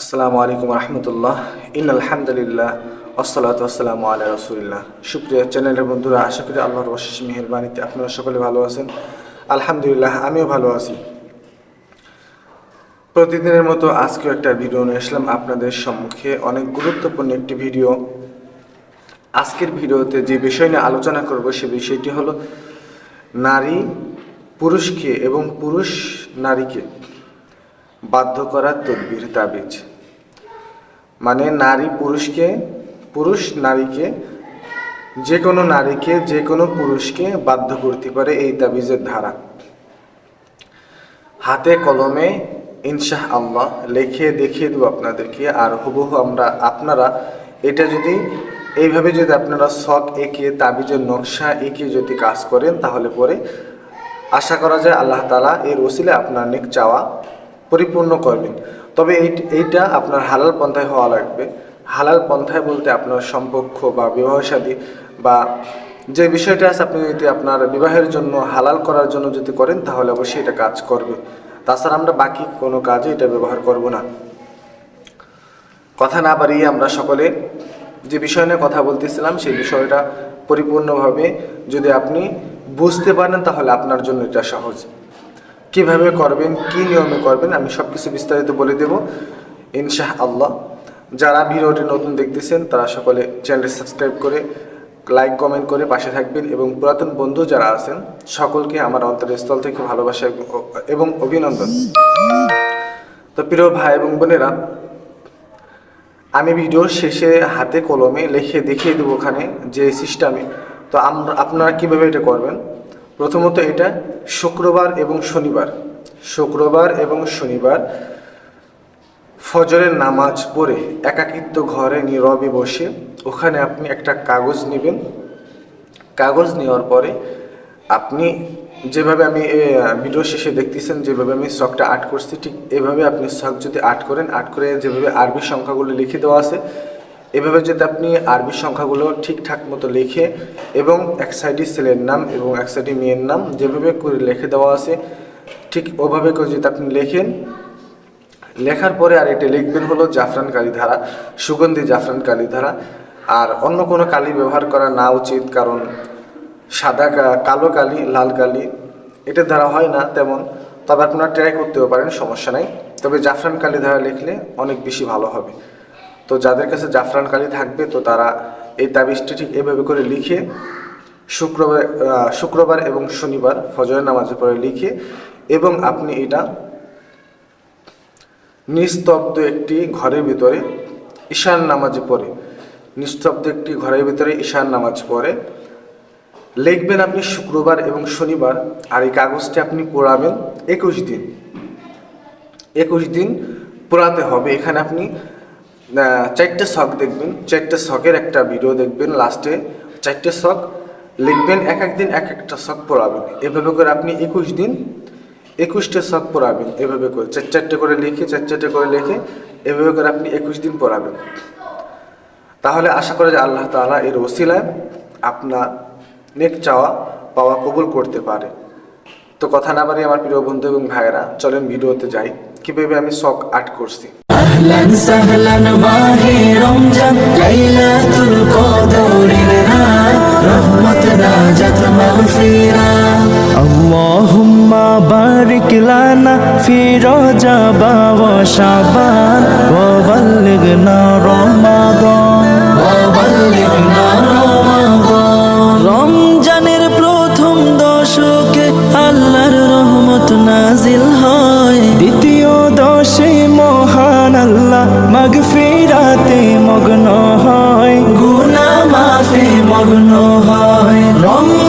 আসসালামু আলাইকুম রহমতুল্লাহ। ইন আলহামদুলিল্লাহ আসসালাত আসসালামু আলা রসুলিল্লাহ। সুপ্রিয় চ্যানেলের বন্ধুরা, আশা করি আল্লাহর অশেষ মেহরবানিতে আপনারা সকলে ভালো আছেন। আলহামদুলিল্লাহ, আমিও ভালো আছি। প্রতিদিনের মতো আজকেও একটা ভিডিও নিয়ে আসলাম আপনাদের সম্মুখে। অনেক গুরুত্বপূর্ণ একটি ভিডিও। আজকের ভিডিওতে যে বিষয় নিয়ে আলোচনা করব সে বিষয়টি হলো নারী পুরুষকে এবং পুরুষ নারীকে বাধ্য করার তদবির, তাবিজ। মানে নারী পুরুষকে, পুরুষ নারীকে যে কোনো নারীকে যে কোনো পুরুষকে বাধ্য করতে পারে এই তাবিজের ধারা। হাতে কলমে ইনশাহ আল্লাহ লিখে দেখিয়ে দেবো আপনাদেরকে, আর হুবহু আমরা আপনারা, এটা যদি, এইভাবে যদি আপনারা শখ এঁকে, তাবিজের নকশা এঁকে যদি কাজ করেন, তাহলে পরে আশা করা যায় আল্লাহ তালা এর ওসিলে আপনার নেক চাওয়া পরিপূর্ণ করবেন তবে এই, এইটা আপনার হালাল পন্থায় হওয়া লাগবে। হালাল পন্থায় বলতে আপনার সম্পর্ক বা বিবাহ সাদী বা যে বিষয়টা আছে, আপনি যদি আপনার বিবাহের জন্য হালাল করার জন্য যদি করেন, তাহলে অবশ্যই এটা কাজ করবে। তাছাড়া আমরা বাকি কোনো কাজে এটা ব্যবহার করব না। কথা না বাড়িয়ে আমরা সকলে যে বিষয় নিয়ে কথা বলতেছিলাম, সেই বিষয়টা পরিপূর্ণভাবে যদি আপনি বুঝতে পারেন, তাহলে আপনার জন্য এটা সহজ। কীভাবে করবেন, কি নিয়মে করবেন, আমি সব কিছু বিস্তারিত বলে দেব। ইনশাহ আল্লাহ যারা ভিডিওটি নতুন দেখতেছেন, তারা সকলে চ্যানেলটি সাবস্ক্রাইব করে, লাইক, কমেন্ট করে পাশে থাকবেন এবং পুরাতন বন্ধু যারা আছেন, সকলকে আমার অন্তরস্থল থেকে ভালোবাসা এবং অভিনন্দন। তো প্রিয় ভাই এবং বোনেরা, আমি ভিডিওর শেষে হাতে কলমে লিখে দেখিয়ে দেবো ওখানে যে সিস্টেমে তো আপনারা কীভাবে এটা করবেন? প্রথমত এটা শুক্রবার এবং শনিবার। শুক্রবার এবং শনিবার ফজরের নামাজ পড়ে একাকিত্ব ঘরে নীরবে বসে ওখানে আপনি একটা কাগজ নেবেন। কাগজ নেওয়ার পরে আপনি যেভাবে আমি ভিডিও শেষে দেখতেছেন, যেভাবে আমি শখটা আর্ট করছি, ঠিক এভাবে আপনি শখ যদি আর্ট করেন আর্ট করে যেভাবে আরবি সংখ্যাগুলো লিখে দেওয়া আছে এভাবে যদি আপনি আরবি সংখ্যাগুলো ঠিকঠাক মতো লিখে এবং এক সাইডে ছেলের নাম এবং এক সাইডে মেয়ের নাম যেভাবে করে লিখে দেওয়া আছে, ঠিক ওভাবে করে যদি আপনি লেখেন, লেখার পরে আর এটা লিখবেন হলো জাফরান কালি ধারা সুগন্ধি জাফরান কালি ধারা আর অন্য কোনো কালি ব্যবহার করা না উচিত, কারণ সাদা কালো কালি, লাল কালি, এটা দ্বারা হয় না তেমন। তবে আপনারা ট্রাই করতেও পারেন, সমস্যা নাই। তবে জাফরান কালি ধারা লিখলে অনেক বেশি ভালো হবে। তো যাদের কাছে জাফরান কালি থাকবে, তো তারা এই তাবিজটি ঠিক এভাবে করে লিখে শুক্রবার শুক্রবার এবং শনিবার ফজরের নামাজের পরে লিখে এবং আপনি এটা নিস্তব্ধ একটি ঘরের ভিতরে ঈশান নামাজ পড়ে, নিস্তব্ধ একটি ঘরের ভিতরে ঈশান নামাজ পড়ে। লিখবেন আপনি শুক্রবার এবং শনিবার, আর এই কাগজটি আপনি পোড়াবেন একুশ দিন। একুশ দিন পোড়াতে হবে। এখানে আপনি চারটে শখ দেখবেন, চারটে শখের একটা ভিডিও দেখবেন লাস্টে চারটে শখ লিখবেন, এক এক দিন এক একটা শখ পড়াবেন। এভাবে করে আপনি একুশ দিন একুশটা শখ পড়াবেন, এভাবে করে। চার, চারটে করে লিখে, চার, চারটে করে লিখে এভাবে করে আপনি একুশ দিন পড়াবেন। তাহলে আশা করা যায় আল্লাহ তাআলা এর ওসিলায় আপনার নেক চাওয়া পাওয়া কবুল করতে পারে। তো কথা না বাড়ি আমার প্রিয় বন্ধু এবং ভাইয়েরা, চলেন ভিডিওতে যাই। কীভাবে আমি শখ আর্ট করছি? আহলান সাহলান মাহে রমজান, লাইলাতুল কদরের রাত, রহমত নাজাত মাগফিরা। আল্লাহুম্মা বারিক লানা ফি রজবা ওয়া শাবান, ওয়া বাল্লিগনা রমাদান। ওয়া বাল্লিগনা রমাদান রমজানের প্রথম দশকে আল্লাহর রহমত না ফিরাতে মগ্ন হয়। গুনা মাফে মগ্ন হয়। রঙ